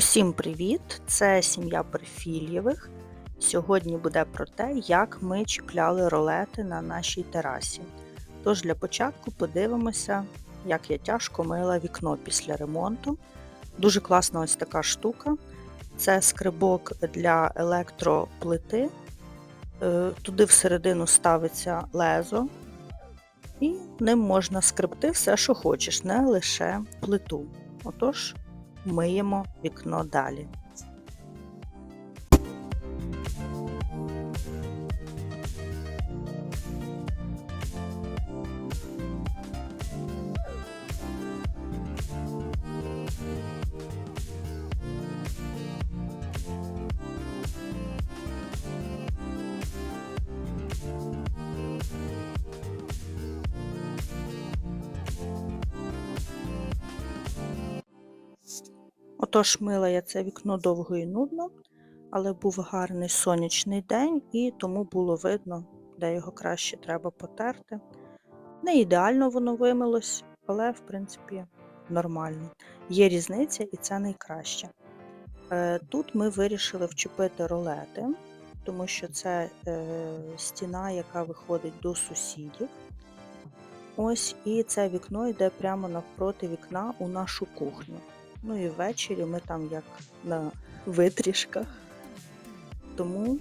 Усім привіт! Це сім'я Перфільєвих. Сьогодні буде про те, як ми чіпляли ролети на нашій терасі. Тож для початку подивимося, як я тяжко мила вікно після ремонту. Дуже класна ось така штука. Це скрибок для електроплити. Е, Туди всередину ставиться лезо, і ним можна скребти все, що хочеш, не лише плиту. Отож, миємо вікно далі. Отож, мила я це вікно довго і нудно, але був гарний сонячний день, і тому було видно, де його краще треба потерти. Не ідеально воно вимилось, але, в принципі, нормально. Є різниця, і це найкраще. Е, Тут ми вирішили вчепити ролети, тому що це е, стіна, яка виходить до сусідів. Ось, і це вікно йде прямо навпроти вікна у нашу кухню. Ну і ввечері ми там як на витрішках. Тому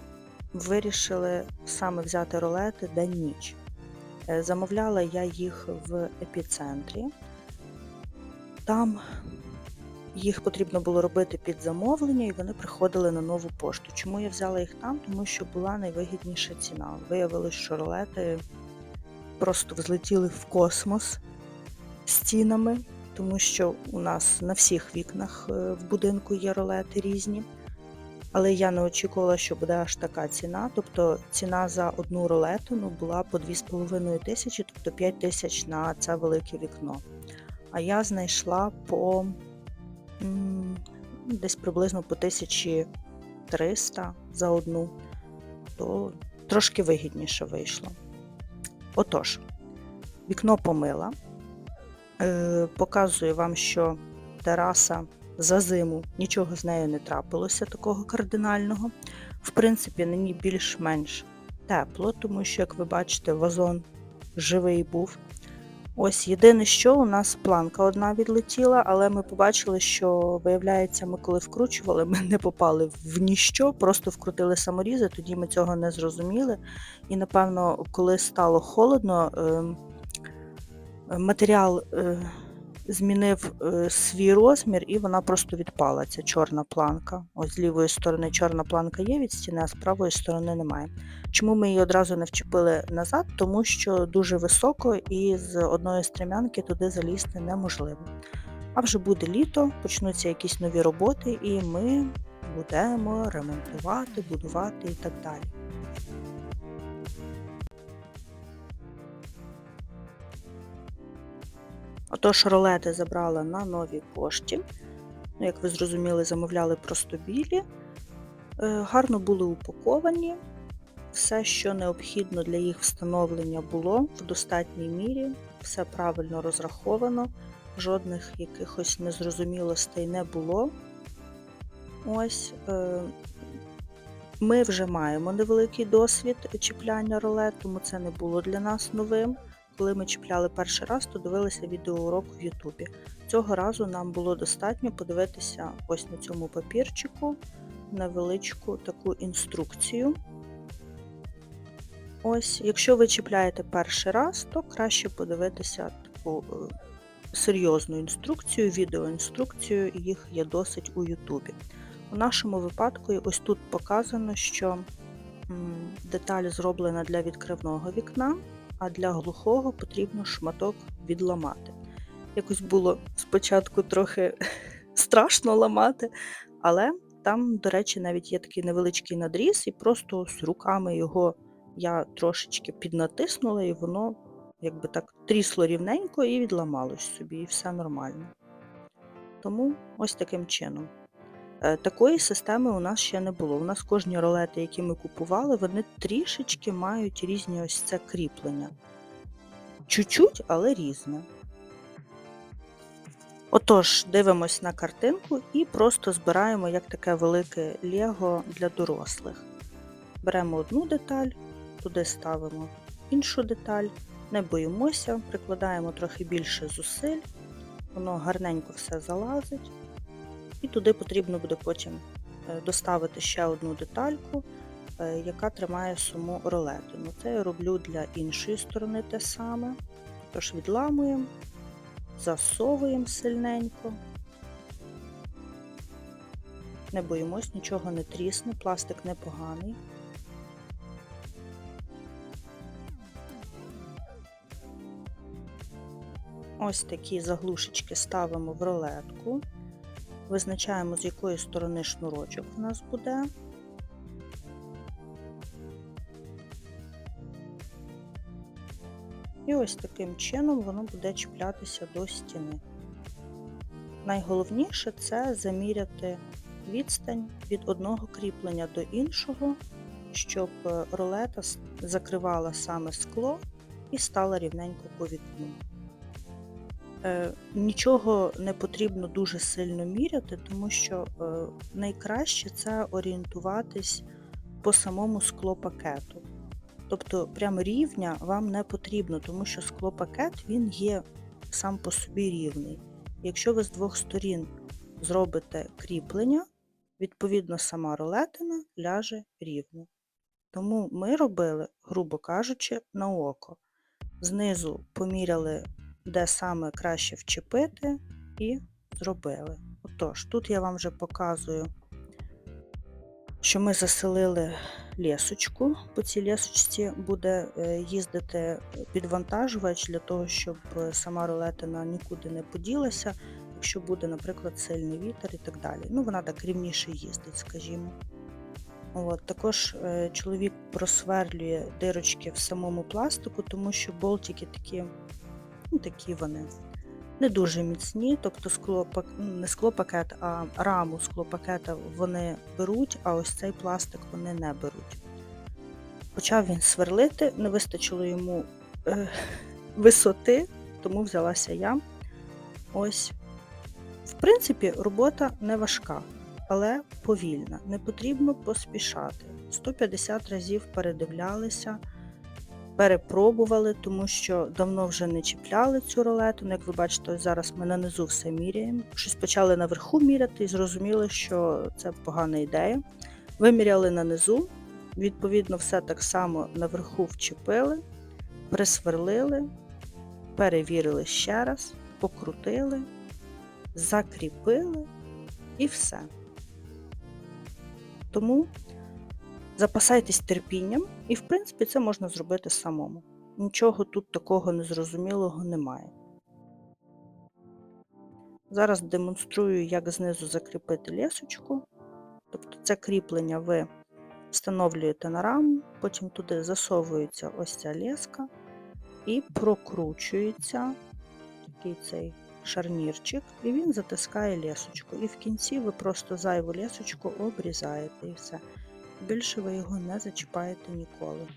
вирішили саме взяти ролети день-ніч. Е, Замовляла я їх в епіцентрі. Там їх потрібно було робити під замовлення, і вони приходили на нову пошту. Чому я взяла їх там? Тому що була найвигідніша ціна. Виявилось, що ролети просто взлетіли в космос стінами тому що у нас на всіх вікнах е, в будинку є ролети різні. Але я не очікувала, що буде аж така ціна. Тобто ціна за одну ролету ну, була по 2,5 тисячі, тобто 5 тисяч на це велике вікно. А я знайшла по десь приблизно по 1300 за одну, то трошки вигідніше вийшло. Отож, вікно помила. Е, Показую вам, що тераса за зиму нічого з нею не трапилося такого кардинального. В принципі, на ній більш-менш тепло, тому що, як ви бачите, вазон живий був. Ось єдине, що у нас планка одна відлетіла, але ми побачили, що, виявляється, ми коли вкручували, ми не попали в ніщо, просто вкрутили саморізи, тоді ми цього не зрозуміли. І, напевно, коли стало холодно, ем, матеріал е, змінив е, свій розмір і вона просто відпала, ця чорна планка. Ось з лівої сторони чорна планка є від стіни, а з правої сторони немає. Чому ми її одразу не вчепили назад? Тому що дуже високо і з одної стрімянки туди залізти неможливо. А вже буде літо, почнуться якісь нові роботи, і ми будемо ремонтувати, будувати і так далі. Отож, ролети забрала на новій пошті. Ну, Як ви зрозуміли, замовляли просто білі. Е, Гарно були упаковані. Все, що необхідно для їх встановлення, було в достатній мірі, все правильно розраховано, жодних якихось незрозумілостей не було. Ось е, ми вже маємо невеликий досвід чіпляння ролет, тому це не було для нас новим коли ми чіпляли перший раз, то дивилися відеоурок в Ютубі. Цього разу нам було достатньо подивитися ось на цьому папірчику невеличку таку інструкцію. Ось, якщо ви чіпляєте перший раз, то краще подивитися таку е, серйозну інструкцію, відеоінструкцію, їх є досить у Ютубі. У нашому випадку, ось тут показано, що деталь зроблена для відкривного вікна а для глухого потрібно шматок відламати. Якось було спочатку трохи страшно ламати, але там, до речі, навіть є такий невеличкий надріз, і просто з руками його я трошечки піднатиснула, і воно якби так трісло рівненько і відламалось собі, і все нормально. Тому ось таким чином. Е, такої системи у нас ще не було. У нас кожні ролети, які ми купували, вони трішечки мають різні ось це кріплення. Чуть-чуть, але різне. Отож, дивимось на картинку і просто збираємо як таке велике лего для дорослих. Беремо одну деталь, туди ставимо іншу деталь, не боїмося, прикладаємо трохи більше зусиль, воно гарненько все залазить. І туди потрібно буде потім е, доставити ще одну детальку, е, яка тримає саму ролетину. Це я роблю для іншої сторони те саме. Тож відламуємо, засовуємо сильненько. Не боїмось, нічого не трісне, пластик непоганий. Ось такі заглушечки ставимо в рулетку. Визначаємо, з якої сторони шнурочок у нас буде. І ось таким чином воно буде чіплятися до стіни. Найголовніше це заміряти відстань від одного кріплення до іншого, щоб рулета закривала саме скло і стала рівненько по вікну. Е, Нічого не потрібно дуже сильно міряти, тому що е, найкраще це орієнтуватись по самому склопакету. Тобто прям рівня вам не потрібно, тому що склопакет він є сам по собі рівний. Якщо ви з двох сторін зробите кріплення, відповідно сама рулетина ляже рівно. Тому ми робили, грубо кажучи, на око. Знизу поміряли де саме краще вчепити, і зробили. Отож, тут я вам вже показую, що ми заселили лісочку. По цій лісочці буде е, їздити підвантажувач для того, щоб сама рулетина нікуди не поділася, якщо буде, наприклад, сильний вітер і так далі. Ну, вона так рівніше їздить, скажімо. От, Також е, чоловік просверлює дирочки в самому пластику, тому що болтики такі такі вони не дуже міцні, тобто скло, не склопакет, а раму склопакета вони беруть, а ось цей пластик вони не беруть. Почав він сверлити, не вистачило йому е, висоти, тому взялася я. Ось. В принципі, робота не важка, але повільна. Не потрібно поспішати. 150 разів передивлялися перепробували, тому що давно вже не чіпляли цю рулету. Ну, Як ви бачите, зараз ми на низу все міряємо. Щось почали наверху міряти і зрозуміли, що це погана ідея. Виміряли на низу, відповідно, все так само наверху вчепили, присверлили, перевірили ще раз, покрутили, закріпили і все. Тому Запасайтесь терпінням, і, в принципі, це можна зробити самому. Нічого тут такого незрозумілого немає. Зараз демонструю, як знизу закріпити лісочку. Тобто це кріплення ви встановлюєте на раму, потім туди засовується ось ця леска і прокручується такий цей шарнірчик, і він затискає лісочку. І в кінці ви просто зайву лісочку обрізаєте і все більше ви його не зачіпаєте ніколи.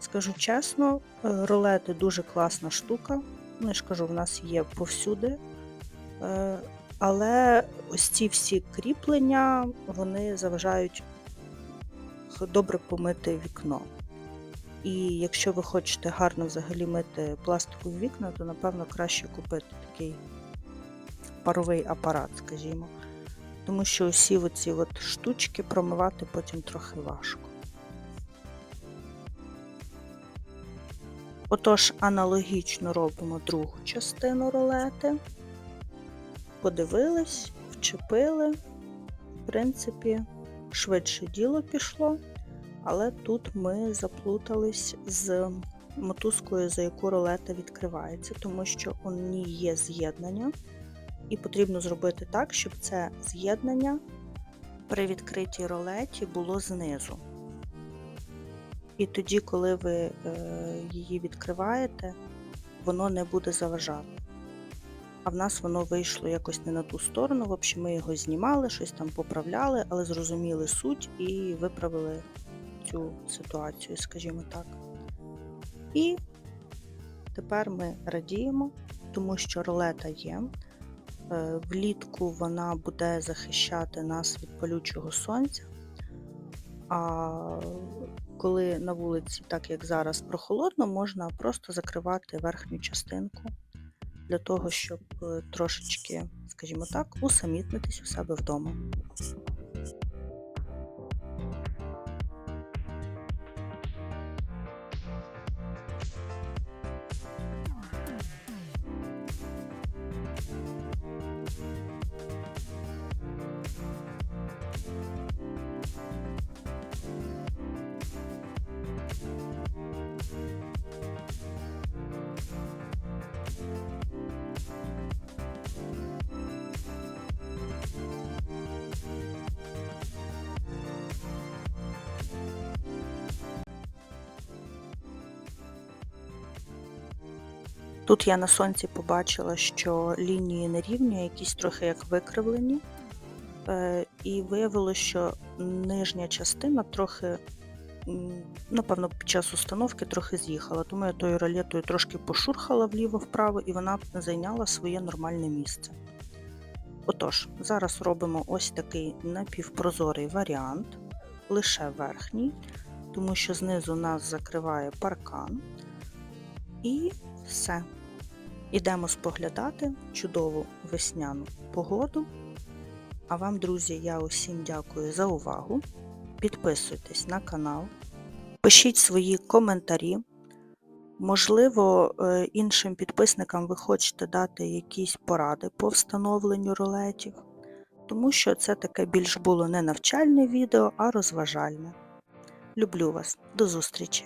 Скажу чесно, е, рулети дуже класна штука. Ну, я ж кажу, в нас є повсюди. Е, але ось ці всі кріплення вони заважають добре помити вікно. І якщо ви хочете гарно взагалі мити пластикові вікна, то напевно краще купити такий паровий апарат, скажімо тому що усі оці от штучки промивати потім трохи важко. Отож, аналогічно робимо другу частину рулети, подивились, вчепили, в принципі, швидше діло пішло, але тут ми заплутались з мотузкою, за яку рулета відкривається, тому що у ній є з'єднання. І потрібно зробити так, щоб це з'єднання при відкритій ролеті було знизу. І тоді, коли ви е, її відкриваєте, воно не буде заважати. А в нас воно вийшло якось не на ту сторону. В общем, ми його знімали, щось там поправляли, але зрозуміли суть і виправили цю ситуацію, скажімо так. І тепер ми радіємо, тому що ролета є. Е, Влітку вона буде захищати нас від палючого сонця. А коли на вулиці, так як зараз, прохолодно, можна просто закривати верхню частинку для того, щоб е, трошечки, скажімо так, усамітнитись у себе вдома. Тут я на сонці побачила, що лінії нерівні, якісь трохи як викривлені. Е, І виявилося, що нижня частина трохи, напевно, під час установки трохи з'їхала. Тому я тою ролетою трошки пошурхала вліво-вправо і вона зайняла своє нормальне місце. Отож, зараз робимо ось такий напівпрозорий варіант, лише верхній, тому що знизу нас закриває паркан. І все. Ідемо споглядати чудову весняну погоду. А вам, друзі, я усім дякую за увагу. Підписуйтесь на канал, пишіть свої коментарі. Можливо, е, іншим підписникам ви хочете дати якісь поради по встановленню ролетів, тому що це таке більш було не навчальне відео, а розважальне. Люблю вас. До зустрічі!